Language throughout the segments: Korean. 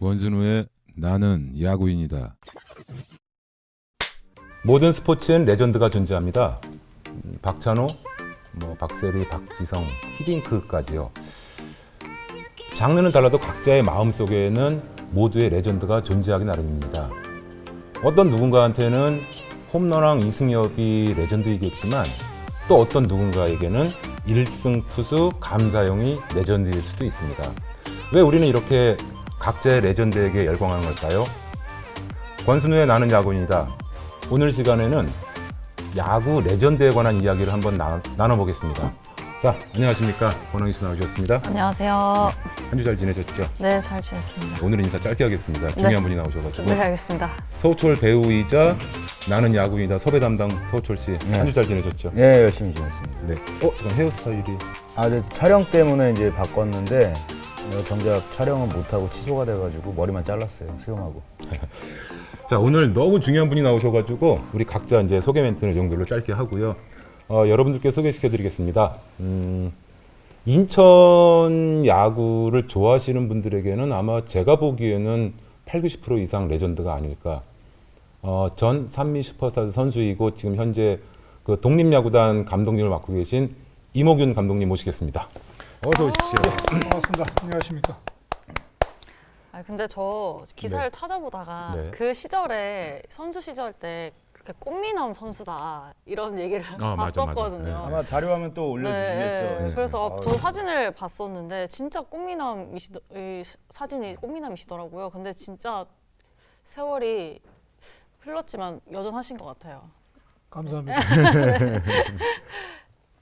권순우의 나는 야구인이다. 모든 스포츠엔 레전드가 존재합니다. 음, 박찬호, 뭐 박세리, 박지성, 히딩크까지요. 장르는 달라도 각자의 마음 속에는 모두의 레전드가 존재하기 나름입니다. 어떤 누군가한테는 홈런왕 이승엽이 레전드이겠지만 또 어떤 누군가에게는 일승 투수 감사용이 레전드일 수도 있습니다. 왜 우리는 이렇게 각자의 레전드에게 열광하는 걸까요? 권순우의 나는 야구인이다. 오늘 시간에는 야구 레전드에 관한 이야기를 한번 나, 나눠보겠습니다. 자, 안녕하십니까. 권홍희 씨 나오셨습니다. 안녕하세요. 한 주 잘 지내셨죠? 네, 잘 지냈습니다. 오늘은 인사 짧게 하겠습니다. 중요한 분이 나오셔가지고. 네, 알겠습니다. 서우철 배우이자 나는 야구이다 섭외 담당 서우철 씨. 한 주 잘 지내셨죠? 네, 열심히 지냈습니다. 네. 어, 잠깐 헤어스타일이. 아, 근데 촬영 때문에 이제 바꿨는데 내가 정작 촬영은 못하고 취소가 돼가지고 머리만 잘랐어요. 수염하고. 자, 오늘 너무 중요한 분이 나오셔가지고 우리 각자 이제 소개 멘트는 이 정도로 짧게 하고요. 어, 여러분들께 소개시켜드리겠습니다. 음, 인천 야구를 좋아하시는 분들에게는 아마 제가 보기에는 8, 90% 이상 레전드가 아닐까. 어, 전 산미 슈퍼스타즈 선수이고 지금 현재 그 독립야구단 감독님을 맡고 계신 이모균 감독님 모시겠습니다. 어서 오십시오. 반갑습니다. 안녕하십니까. 아, 근데 저 기사를 찾아보다가 네. 그 시절에 선수 시절 때 그렇게 꽃미남 선수다 이런 얘기를 아, 맞아, 맞아. 봤었거든요. 네. 아마 자료화면 또 네, 올려주시겠죠. 네. 그래서 아유. 저 사진을 봤었는데 진짜 꽃미남이시 이 사진이 꽃미남이시더라고요. 근데 진짜 세월이 흘렀지만 여전하신 것 같아요. 감사합니다.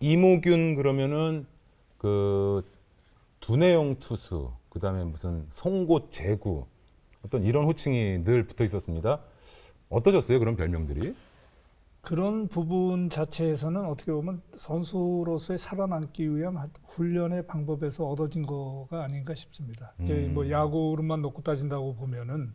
이모균 그러면은 그 두뇌용 투수 그다음에 무슨 송곳 제구 어떤 이런 호칭이 늘 붙어 있었습니다. 어떠셨어요 그런 별명들이? 그런 부분 자체에서는 어떻게 보면 선수로서의 살아남기 위한 한 훈련의 방법에서 얻어진 거가 아닌가 싶습니다. 이제 음. 뭐 야구로만 놓고 따진다고 보면은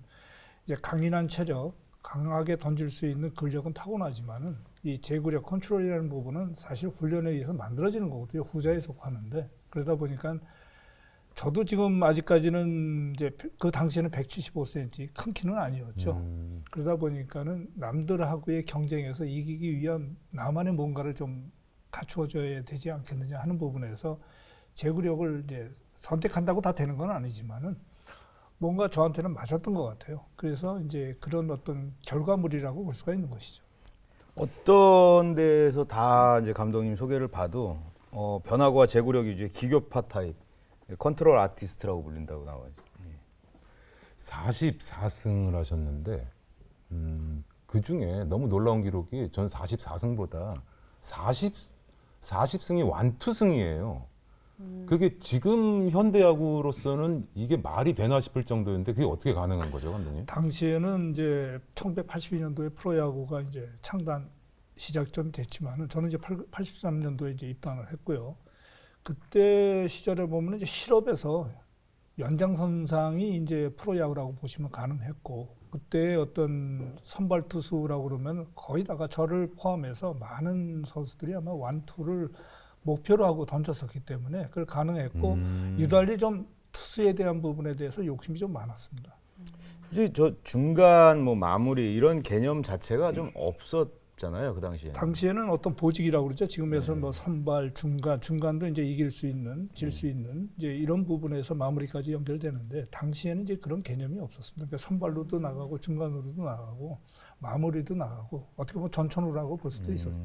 이제 강인한 체력, 강하게 던질 수 있는 근력은 타고나지만은 이 제구력 컨트롤이라는 부분은 사실 훈련에 의해서 만들어지는 거거든요. 후자에 속하는데 그러다 보니까 저도 지금 아직까지는 이제 그 당시에는 175cm 큰 키는 아니었죠. 음, 그러다 보니까는 남들하고의 경쟁에서 이기기 위한 나만의 뭔가를 좀 갖추어줘야 되지 않겠느냐 하는 부분에서 제구력을 이제 선택한다고 다 되는 건 아니지만은 뭔가 저한테는 맞았던 것 같아요. 그래서 이제 그런 어떤 결과물이라고 볼 수가 있는 것이죠. 어떤 데서 다 이제 감독님 소개를 봐도 어, 변화구와 제구력 위주의 기교파 타입 컨트롤 아티스트라고 불린다고 나와죠. 44승을 하셨는데 음, 그 중에 너무 놀라운 기록이 전 44승보다 40 40승이 완투승이에요. 그게 지금 현대야구로서는 이게 말이 되나 싶을 정도인데 그게 어떻게 가능한 거죠, 감독님? 당시에는 이제 1982년도에 프로야구가 이제 창단 시작점이 됐지만은 저는 이제 83년도에 이제 입단을 했고요. 그때 시절에 보면 이제 실업에서 연장선상이 이제 프로야구라고 보시면 가능했고 그때 어떤 선발 투수라고 그러면 거의 다가 저를 포함해서 많은 선수들이 아마 완투를 목표로 하고 던졌었기 때문에 그걸 가능했고 음. 유달리 좀 투수에 대한 부분에 대해서 욕심이 좀 많았습니다. 솔직히 저 중간 뭐 마무리 이런 개념 자체가 좀 없었잖아요 그 당시에. 당시에는 어떤 보직이라고 그러죠. 지금에서 뭐 선발, 중간, 중간도 이제 이길 수 있는, 질 수 있는 이제 이런 부분에서 마무리까지 연결되는데 당시에는 이제 그런 개념이 없었습니다. 그러니까 선발로도 나가고 중간으로도 나가고 마무리도 나가고 어떻게 보면 전천후라고 볼 수도 있었죠.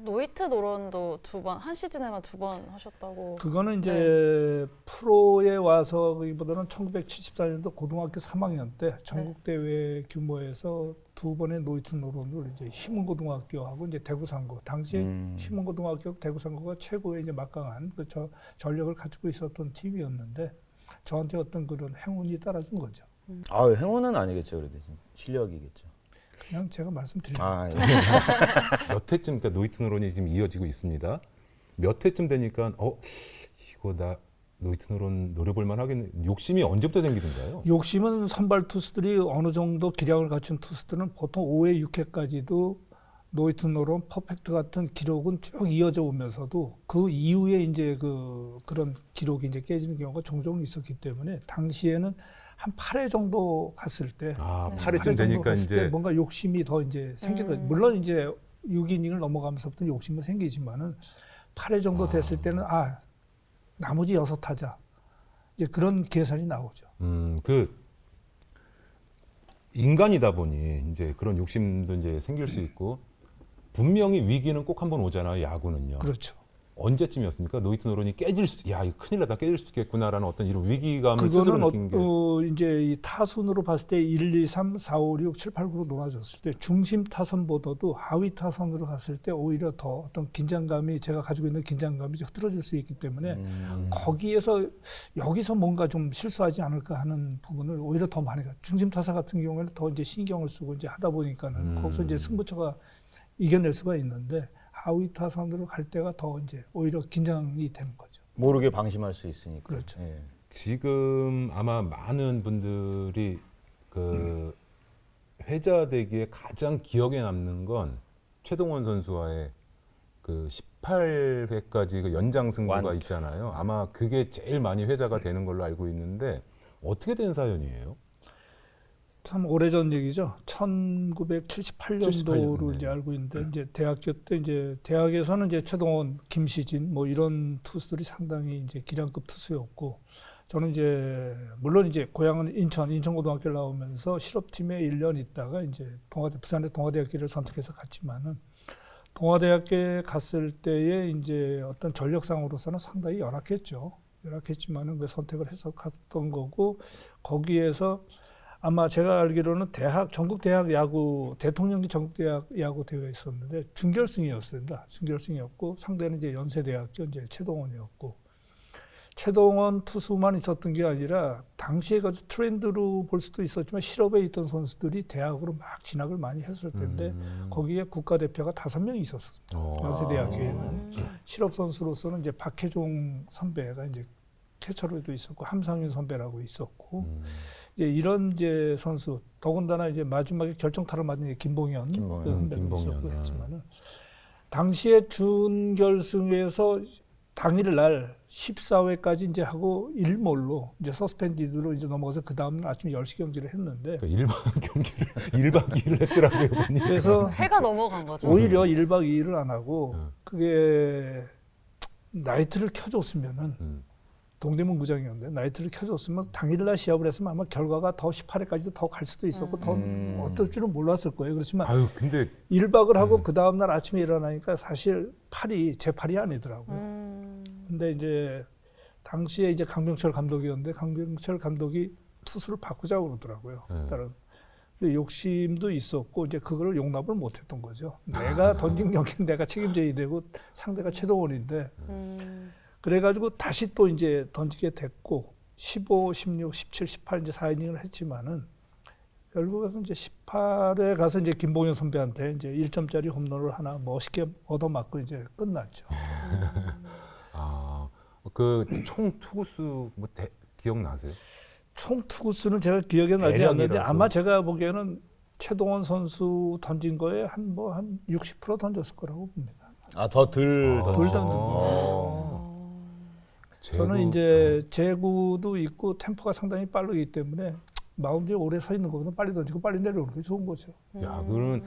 노이트 노런도 두 번 한 시즌에만 두 번 하셨다고. 그거는 이제 프로에 와서보다는 1974년도 고등학교 3학년 때 전국 대회 규모에서 두 번의 노이트 노런을 이제 희문고등학교하고 이제 대구상고 당시에 음. 희문고등학교 대구상고가 최고의 이제 막강한 그 저, 전력을 가지고 있었던 팀이었는데 저한테 어떤 그런 행운이 따라준 거죠. 아 행운은 아니겠죠 그래도 좀 실력이겠죠. 그냥 제가 말씀드리는 아 예. 몇 회쯤 그러니까 노이트 노론이 지금 이어지고 있습니다. 몇 회쯤 되니까 어 이거 나 노이트 노론 노려볼 만하겠네. 욕심이 언제부터 생기던가요? 욕심은 선발 투수들이 어느 정도 기량을 갖춘 투수들은 보통 5회, 6회까지도 노이트 노론, 퍼펙트 같은 기록은 쭉 이어져 오면서도 그 이후에 이제 그 그런 기록이 이제 깨지는 경우가 종종 있었기 때문에 당시에는 한 8회 정도 갔을 때 아, 네. 8회쯤 8회 정도 되니까 갔을 때 이제 뭔가 욕심이 더 이제 거죠. 음. 물론 이제 6이닝을 넘어가면서부터 욕심은 생기지만은 8회 정도 됐을 때는 아 나머지 여섯 타자 이제 그런 계산이 나오죠. 음, 그 인간이다 보니 이제 그런 욕심도 이제 생길 수 있고 분명히 위기는 꼭 한 번 오잖아요. 야구는요. 그렇죠. 언제쯤이었습니까? 노이트 노론이 깨질 수, 야, 이거 큰일 나다 깨질 수도 있겠구나라는 어떤 이런 위기감을 스스로 그거는 어, 느낀 게. 어, 이제 이 타순으로 봤을 때 1, 2, 3, 4, 5, 6, 7, 8, 9로 놀아줬을 때 중심 타선보다도 하위 타선으로 갔을 때 오히려 더 어떤 긴장감이 제가 가지고 있는 긴장감이 좀 흐트러질 수 있기 때문에 음. 거기에서 여기서 뭔가 좀 실수하지 않을까 하는 부분을 오히려 더 많이 가. 중심 타사 같은 경우에는 더 이제 신경을 쓰고 이제 하다 보니까는 음. 거기서 이제 승부처가 이겨낼 수가 있는데 하위 타선으로 갈 때가 더 이제 오히려 긴장이 되는 거죠. 모르게 방심할 수 있으니까. 그렇죠. 예. 지금 아마 많은 분들이 그 회자 되기에 가장 기억에 남는 건 최동원 선수와의 그 18회까지 그 연장 승부가 완투. 있잖아요. 아마 그게 제일 많이 회자가 되는 걸로 알고 있는데 어떻게 된 사연이에요? 참 오래전 얘기죠. 1978년도로 78년, 네. 이제 알고 있는데 이제 대학교 때 이제 대학에서는 이제 최동원, 김시진 뭐 이런 투수들이 상당히 이제 기량급 투수였고 저는 이제 물론 이제 고향은 인천 인천고등학교를 나오면서 실업팀에 1년 있다가 이제 동아대 부산의 동아대학교를 선택해서 갔지만은 동아대학교에 갔을 때에 이제 어떤 전력상으로서는 상당히 열악했죠. 열악했지만은 그 선택을 해서 갔던 거고 거기에서 아마 제가 알기로는 대학 전국 대학 야구 대통령기 전국 대학 야구 대회 있었는데 준결승이었습니다. 준결승이었고 상대는 이제 연세 대학교 이제 최동원이었고 최동원 투수만 있었던 게 아니라 당시에 그 트렌드로 볼 수도 있었지만 실업에 있던 선수들이 대학으로 막 진학을 많이 했을 텐데 음. 거기에 국가대표가 다섯 명이 있었어요. 어. 연세대학교에는 음. 실업 선수로서는 이제 박혜종 선배가 이제 캐처로도 있었고 함상윤 선배라고 있었고 음. 이제 이런 이제 선수 더군다나 이제 마지막에 결정타를 맞은 이제 김봉현 김봉현, 그 선배도 김봉현, 있었고 아. 했지만은 당시에 준결승에서 당일 날 14회까지 이제 하고 일몰로 이제 서스펜디드로 이제 넘어가서 그 다음 아침 10시 경기를 했는데 그러니까 일반 경기를 1박 2일 했더라고요. 보니까. 그래서 해가 넘어간 거죠. 오히려 1박 2일을 안 하고 음. 그게 나이트를 켜줬으면은 음. 동대문 구장이었는데 나이트를 켜줬으면 당일날 시합을 했으면 아마 결과가 더 18회까지도 더 갈 수도 있었고 더 음. 어떨 줄은 몰랐을 거예요. 그렇지만 아유, 근데 1박을 하고 음. 그 다음 날 아침에 일어나니까 사실 팔이 제 팔이 아니더라고요. 음. 근데 이제 당시에 이제 강병철 감독이었는데 강병철 감독이 투수를 바꾸자고 그러더라고요. 네. 다른 근데 욕심도 있었고 이제 그거를 용납을 못했던 거죠. 내가 던진 경기는 내가 책임져야 되고 상대가 최동원인데 음. 그래가지고 다시 또 이제 던지게 됐고 15, 16, 17, 18 이제 4이닝을 했지만은 결국에서 이제 18회 가서 이제 김봉현 선배한테 이제 1점짜리 홈런을 하나 멋있게 얻어맞고 이제 끝났죠. 아, 그 총 투구수 뭐 대, 기억나세요? 총 투구수는 제가 기억에 나지. 않는데 아마 제가 보기에는 최동원 선수 던진 거에 한 뭐 한 60% 던졌을 거라고 봅니다. 아, 더 덜. 아. 더덜 덜. 던진 어. 저는 제구- 이제 제구도 있고 템포가 상당히 빠르기 때문에 마운드에 오래 서 있는 것보다 빨리 던지고 빨리 내려오는 게 좋은 거죠. 야구는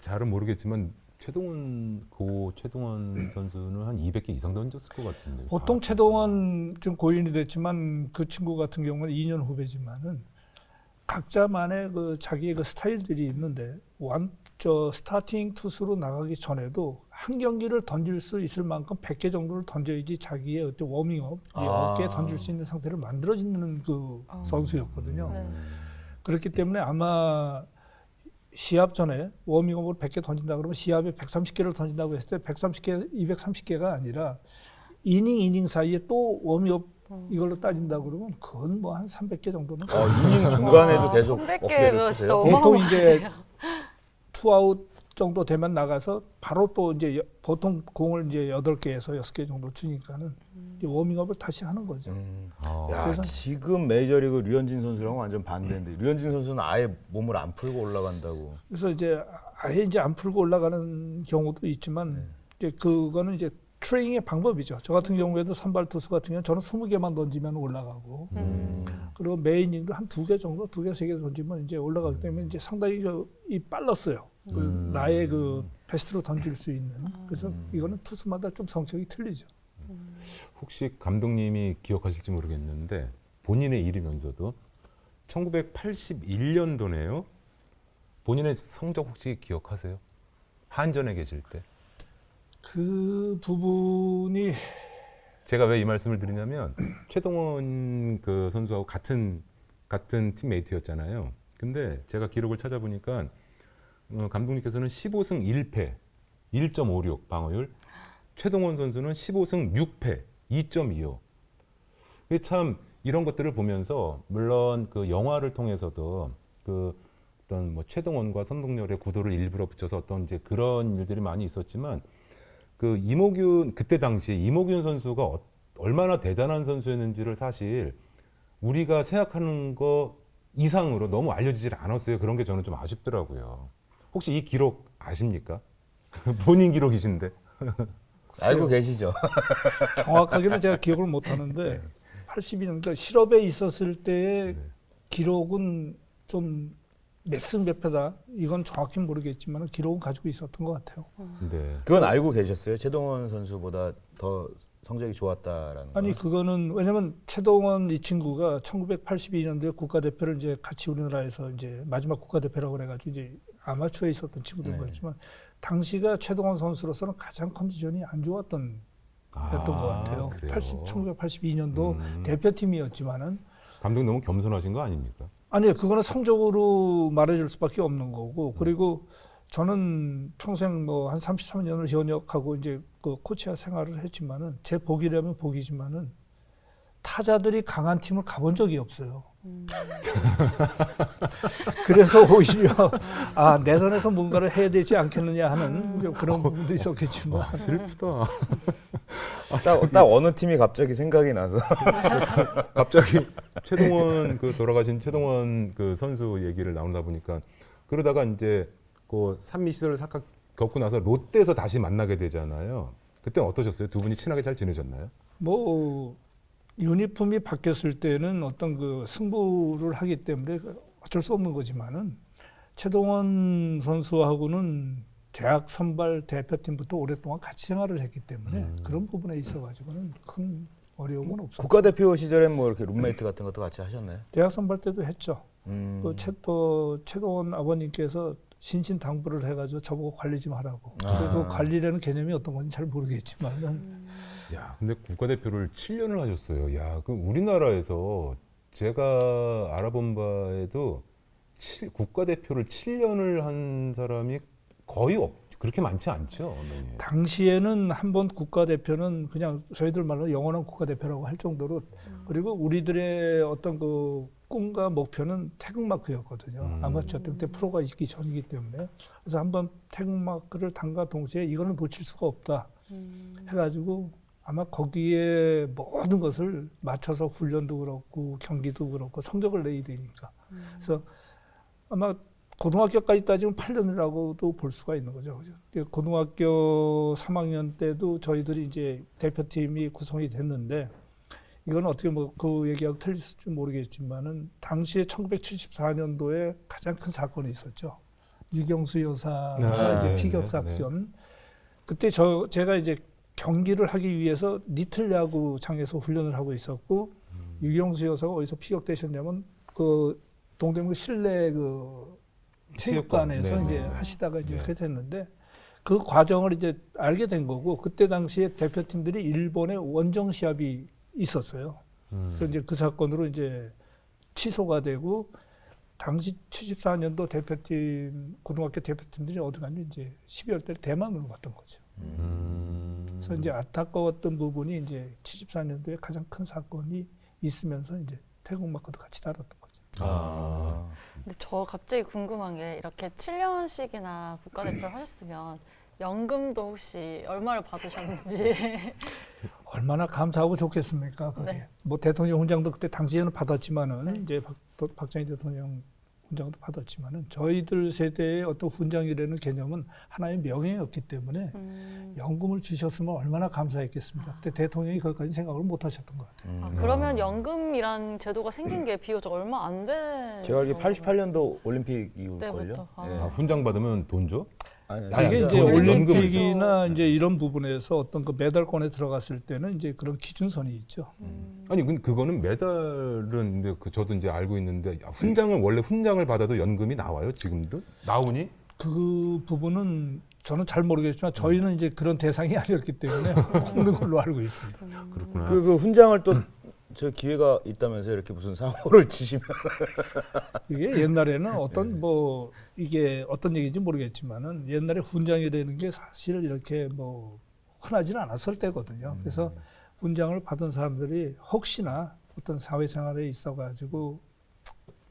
잘은 모르겠지만 최동원 고 최동원 선수는 한 200개 이상 던졌을 것 같은데. 보통 아, 최동원 좀 고인이 됐지만 그 친구 같은 경우는 2년 후배지만은 각자만의 그 자기의 그 스타일들이 있는데 완저 스타팅 투수로 나가기 전에도 한 경기를 던질 수 있을 만큼 100개 정도를 던져야지 자기의 어떤 워밍업, 이 아. 어깨에 던질 수 있는 상태를 만들어지는 그 아. 선수였거든요. 네. 그렇기 때문에 아마 시합 전에 워밍업을 100개 던진다 그러면 시합에 130개를 던진다고 했을 때 130개, 230개가 아니라 이닝 이닝 사이에 또 워밍업 이걸로 따진다 그러면 그건 뭐 한 300개 정도는 어, 이닝 중간에도 와, 계속 300 어깨를 보통 이제 투아웃 정도 되면 나가서 바로 또 이제 여- 보통 공을 이제 여덟 개에서 여섯 개 정도 주니까는 이제 워밍업을 다시 하는 거죠. 음. 아, 야, 그래서- 지금 메이저리그 류현진 선수랑 완전 반대인데 류현진 선수는 아예 몸을 안 풀고 올라간다고. 그래서 이제 아예 이제 안 풀고 올라가는 경우도 있지만 이제 그거는 이제 트레이닝의 방법이죠. 저 같은 경우에도 선발 투수 같은 경우는 저는 20개만 던지면 올라가고 음. 그리고 메인 닝도 한 두 개 정도, 두 개, 세 개 던지면 이제 올라가기 때문에 이제 상당히 그이 빨랐어요. 그 음. 나의 그 베스트로 던질 수 있는. 그래서 음. 이거는 투수마다 좀 성격이 틀리죠. 혹시 감독님이 기억하실지 모르겠는데 본인의 이름면서도 1981년도네요. 본인의 성적 혹시 기억하세요? 한전에 계실 때. 그 부분이 제가 왜 이 말씀을 드리냐면 최동원 그 선수하고 같은 같은 팀메이트였잖아요. 근데 제가 기록을 찾아보니까 어, 감독님께서는 15승 1패, 1.56 방어율. 최동원 선수는 15승 6패, 2.25. 이게 참 이런 것들을 보면서 물론 그 영화를 통해서도 그 어떤 뭐 최동원과 선동열의 구도를 일부러 붙여서 어떤 이제 그런 일들이 많이 있었지만 그 이모균 그때 당시에 이모균 선수가 어- 얼마나 대단한 선수였는지를 사실 우리가 생각하는 거 이상으로 너무 알려지질 않았어요. 그런 게 저는 좀 아쉽더라고요. 혹시 이 기록 아십니까? 본인 기록이신데. 알고 계시죠? 정확하게는 제가 기억을 못 하는데 82년 그러니까 실업에 있었을 때의 네. 기록은 좀 몇승 몇 패다 이건 정확히 모르겠지만 기록은 가지고 있었던 것 같아요. 네. 그건 알고 계셨어요? 최동원 선수보다 더 성적이 좋았다라는 거. 아니 그거는 왜냐면 최동원 이 친구가 1982년도에 국가대표를 이제 같이 우리나라에서 이제 마지막 국가대표라고 그래가지고 이제 아마추어에 있었던 친구들인 네. 거지만 당시가 최동원 선수로서는 가장 컨디션이 안 좋았던 였던 것 같아요. 그래요? 80, 1982년도 음. 대표팀이었지만은 감독 너무 겸손하신 거 아닙니까? 아니요, 그거는 성적으로 말해줄 수밖에 없는 거고, 그리고 저는 평생 뭐 한 33년을 현역하고 이제 그 코치와 생활을 했지만은 제 복이라면 복이지만은 타자들이 강한 팀을 가본 적이 없어요. 그래서 오히려 아 내선에서 뭔가를 해야 되지 않겠느냐 하는 좀 그런 부분도 있었겠지만 와, 슬프다. 딱, 딱 어느 팀이 갑자기 생각이 나서 갑자기 최동원 그 돌아가신 최동원 그 선수 얘기를 나누다 보니까 그러다가 이제 그 산미 시설을 삭 겪고 나서 롯데에서 다시 만나게 되잖아요. 그때 어떠셨어요? 두 분이 친하게 잘 지내셨나요? 뭐 유니폼이 바뀌었을 때는 어떤 그 승부를 하기 때문에 어쩔 수 없는 거지만은 최동원 선수하고는 대학 선발 대표팀부터 오랫동안 같이 생활을 했기 때문에 음. 그런 부분에 있어가지고는 큰 어려움은 없었죠. 국가대표 시절엔 뭐 이렇게 룸메이트 같은 것도 같이 하셨나요? 대학 선발 때도 했죠. 음. 그 최, 또 최동원 아버님께서 신신 당부를 해가지고 저보고 관리 좀 하라고. 아. 그리고 그 관리라는 개념이 어떤 건지 잘 모르겠지만은 야, 근데 국가대표를 7년을 하셨어요. 야, 그 우리나라에서 제가 알아본 바에도 칠- 국가대표를 7년을 한 사람이 거의 없, 그렇게 많지 않죠, 어머니. 당시에는 한 번 국가대표는 그냥 저희들 말로 영원한 국가대표라고 할 정도로 그리고 우리들의 어떤 그 꿈과 목표는 태극마크였거든요. 음. 아마추어 때 그때 프로가 있기 전이기 때문에 그래서 한번 태극마크를 단과 동시에 이거는 놓칠 수가 없다 해가지고 아마 거기에 모든 것을 맞춰서 훈련도 그렇고 경기도 그렇고 성적을 내야 되니까 그래서 아마 고등학교까지 따지면 8년이라고도 볼 수가 있는 거죠. 그죠? 그 고등학교 3학년 때도 저희들이 이제 대표팀이 구성이 됐는데 이건 어떻게 뭐 그 얘기하고 틀릴지 모르겠지만은 당시에 1974년도에 가장 큰 사건이 있었죠. 유경수 여사가 네, 이제 네, 피격 네, 사건. 그때 저 제가 이제 경기를 하기 위해서 리틀 야구장에서 훈련을 하고 있었고 유경수 여사가 어디서 피격되셨냐면 그 동대문 실내 그 체육관에서 체육관, 네, 이제. 하시다가 이제 네. 됐는데 그 과정을 이제 알게 된 거고 그때 당시에 대표팀들이 일본에 원정 시합이 있었어요. 음. 그래서 이제 그 사건으로 이제 취소가 되고 당시 74년도 대표팀 고등학교 대표팀들이 어디 갔냐 이제 12월 달 대만으로 갔던 거죠. 음. 그래서 이제 안타까웠던 부분이 이제 74년도에 가장 큰 사건이 있으면서 이제 태국 마크도 같이 다뤘던 거죠. 아. 근데 저 갑자기 궁금한 게 이렇게 7년씩이나 국가대표를 하셨으면 연금도 혹시 얼마를 받으셨는지 얼마나 감사하고 좋겠습니까? 그게 네. 뭐 대통령 훈장도 그때 당시에는 받았지만은 이제 박, 도- 박정희 대통령 훈장도 받았지만은 저희들 세대의 어떤 훈장이라는 개념은 하나의 명예였기 때문에 음, 연금을 주셨으면 얼마나 감사했겠습니까? 그때 대통령이 거기까지 생각을 못 하셨던 것 같아요. 아, 그러면 연금이란 제도가 생긴 게 비교적 얼마 안 된. 제가 알기로 정도. 88년도 올림픽. 때부터. 아. 아, 훈장 받으면 돈 줘? 아니, 아니, 이게 아니, 이제 그건 올림픽이나 이제 이런 부분에서 어떤 그 메달권에 들어갔을 때는 이제 그런 기준선이 있죠. 음. 아니 근데 그거는 메달은 근데 그 저도 이제 알고 있는데 야, 훈장을 원래 훈장을 받아도 연금이 나와요 지금도 나오니? 그 부분은 저는 잘 모르겠지만 저희는 이제 그런 대상이 아니었기 때문에 없는 걸로 알고 있습니다. 그렇구나. 그, 그 훈장을 또 저 기회가 있다면서 이렇게 무슨 사고를 치시면 이게 옛날에는 어떤 뭐 이게 어떤 얘기인지 모르겠지만은 옛날에 훈장이라는 게 사실 이렇게 뭐 흔하지는 않았을 때거든요. 그래서 훈장을 받은 사람들이 혹시나 어떤 사회생활에 있어 가지고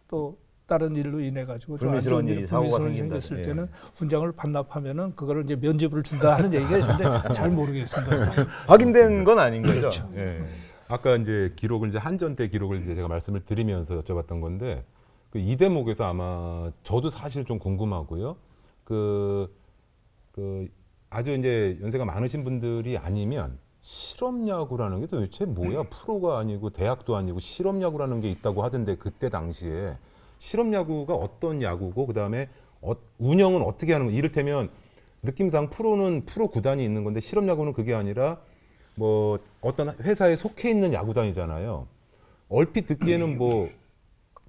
또 다른 일로 인해 가지고 좀안 불미스러운 좋은 일이, 불미스러운. 생겼을 예. 때는 훈장을 반납하면은 그거를 이제 면죄부를 준다 하는 얘기가 있는데 잘 모르겠습니다. 확인된 건 아닌 거죠. 그렇죠. 예. 아까 이제 기록을 이제 한전 때 기록을 이제 제가 말씀을 드리면서 여쭤봤던 건데 그 이 대목에서 아마 저도 사실 좀 궁금하고요. 그, 그 아주 이제 연세가 많으신 분들이 아니면 실업야구라는 게 도대체 뭐야? 프로가 아니고 대학도 아니고 실업야구라는 게 있다고 하던데 그때 당시에 실업야구가 어떤 야구고 그다음에 어, 운영은 어떻게 하는 거? 이를테면 느낌상 프로는 프로 구단이 있는 건데 실업야구는 그게 아니라 뭐 어떤 회사에 속해 있는 야구단이잖아요. 얼핏 듣기에는 뭐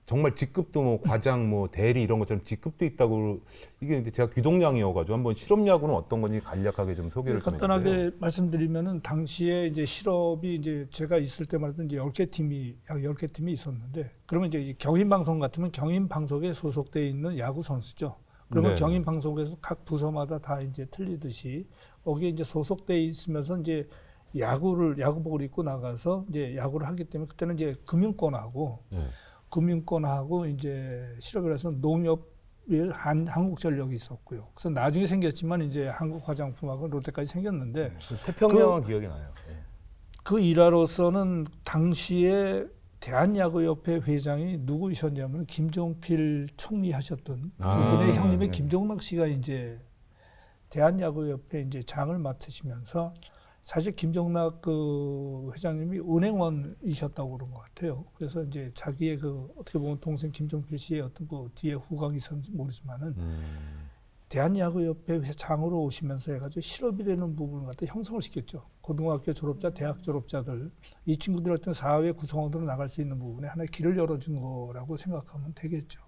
정말 직급도 뭐 과장 뭐 대리 이런 것처럼 직급도 있다고 이게 근데 제가 귀동냥이어가지고 한번 실업 야구는 어떤 건지 간략하게 좀 소개를 좀 해주세요. 간단하게 말씀드리면은 당시에 이제 실업이 이제 제가 있을 때만 해도 이제 10개 팀이 약 10개 팀이 있었는데 그러면 이제 이 경인 방송 같으면 경인 방송에 소속돼 있는 야구 선수죠. 그러면 네. 경인 방송에서 각 부서마다 다 이제 틀리듯이 거기에 이제 소속돼 있으면서 이제 야구를 야구복을 입고 나가서 이제 야구를 하기 때문에 그때는 이제 금융권하고 네. 금융권하고 이제 실업이라서 농협 한 한국전력이 있었고요. 그래서 나중에 생겼지만 이제 한국화장품하고 롯데까지 생겼는데 그 태평양은 기억이 나요. 예. 그 일화로서는 당시에 대한야구협회 회장이 누구이셨냐면 김종필 총리 하셨던 아, 그분의 형님의 네. 김종락 씨가 이제 대한야구협회 이제 장을 맡으시면서 사실 김종락 그 회장님이 은행원이셨다고 그런 것 같아요. 그래서 이제 자기의 그 어떻게 보면 동생 김종필 씨의 어떤 그 뒤에 후광이 있었는지 모르지만은 음, 대한야구협회 회장으로 오시면서 해가지고 실업이라는 부분을 갖다 형성을 시켰죠. 고등학교 졸업자, 대학 졸업자들 이 친구들 어떤 사회 구성원으로 나갈 수 있는 부분에 하나의 길을 열어준 거라고 생각하면 되겠죠.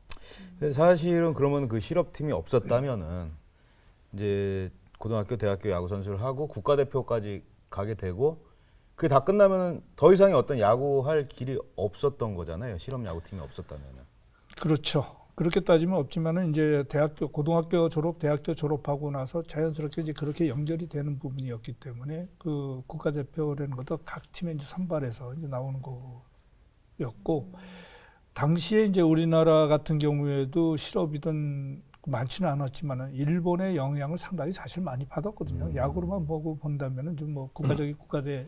사실은 그러면 그 실업팀이 없었다면은 이제 고등학교, 대학교 야구 선수를 하고 국가대표까지 가게 되고 그게 다 끝나면은 더 이상의 어떤 야구할 길이 없었던 거잖아요. 실업 야구팀이 없었다면은. 그렇죠. 그렇게 따지면 없지만은 이제 대학교, 고등학교 졸업, 대학교 졸업하고 나서 자연스럽게 이제 그렇게 연결이 되는 부분이었기 때문에 그 국가대표라는 것도 각 팀에 이제 선발해서 이제 나오는 거였고 당시에 이제 우리나라 같은 경우에도 실업이든 많지는 않았지만은 일본의 영향을 상당히 사실 많이 받았거든요. 야구로만 보고 본다면은 좀 뭐 국가적인 국가대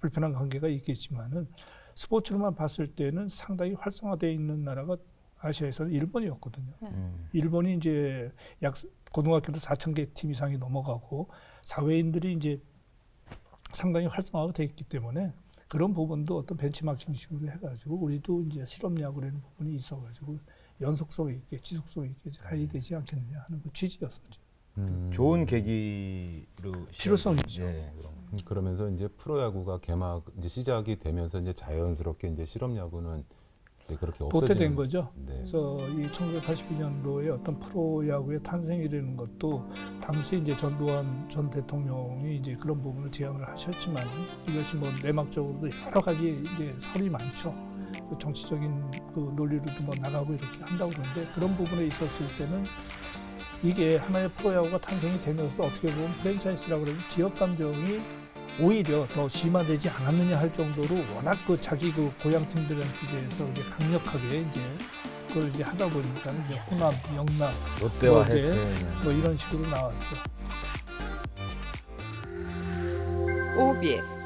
불편한 관계가 있겠지만은 스포츠로만 봤을 때는 상당히 활성화되어 있는 나라가 아시아에서는 일본이었거든요. 음. 일본이 이제 약 고등학교도 4천 개 팀 이상이 넘어가고 사회인들이 이제 상당히 활성화가 돼 있기 때문에 그런 부분도 어떤 벤치마킹식으로 해가지고 우리도 이제 실업야구라는 부분이 있어가지고 연속성 있게 지속성 있게 가야 되지 않겠느냐 하는 그 취지였었죠. 음. 좋은 계기로 필요성이 시작이- 있죠. 예. 음, 그러면서 이제 프로야구가 개막 이제 시작이 되면서 이제 자연스럽게 이제 실업야구는 이제 그렇게 도태된 거죠. 네. 그래서 이 1982년도에 어떤 프로야구의 탄생이라는 것도 당시 이제 전두환 전 대통령이 이제 그런 부분을 제안을 하셨지만 이것이 뭐 내막적으로도 여러 가지 이제 설이 많죠. 그 정치적인 그 논리로도 뭐 나가고 이렇게 한다고 그러는데 그런 부분에 있었을 때는 이게 하나의 프로야구가 탄생이 되면서 어떻게 보면 프랜차이즈라고 그러지 지역 감정이 오히려 더 심화되지 않았느냐 할 정도로 워낙 그 자기 그 고향 팀들한테 대해서 이제 강력하게 이제 그걸 이제 하다 보니까 이제 호남, 영남 롯데와 해태. 뭐 이런 식으로 나왔죠. OBS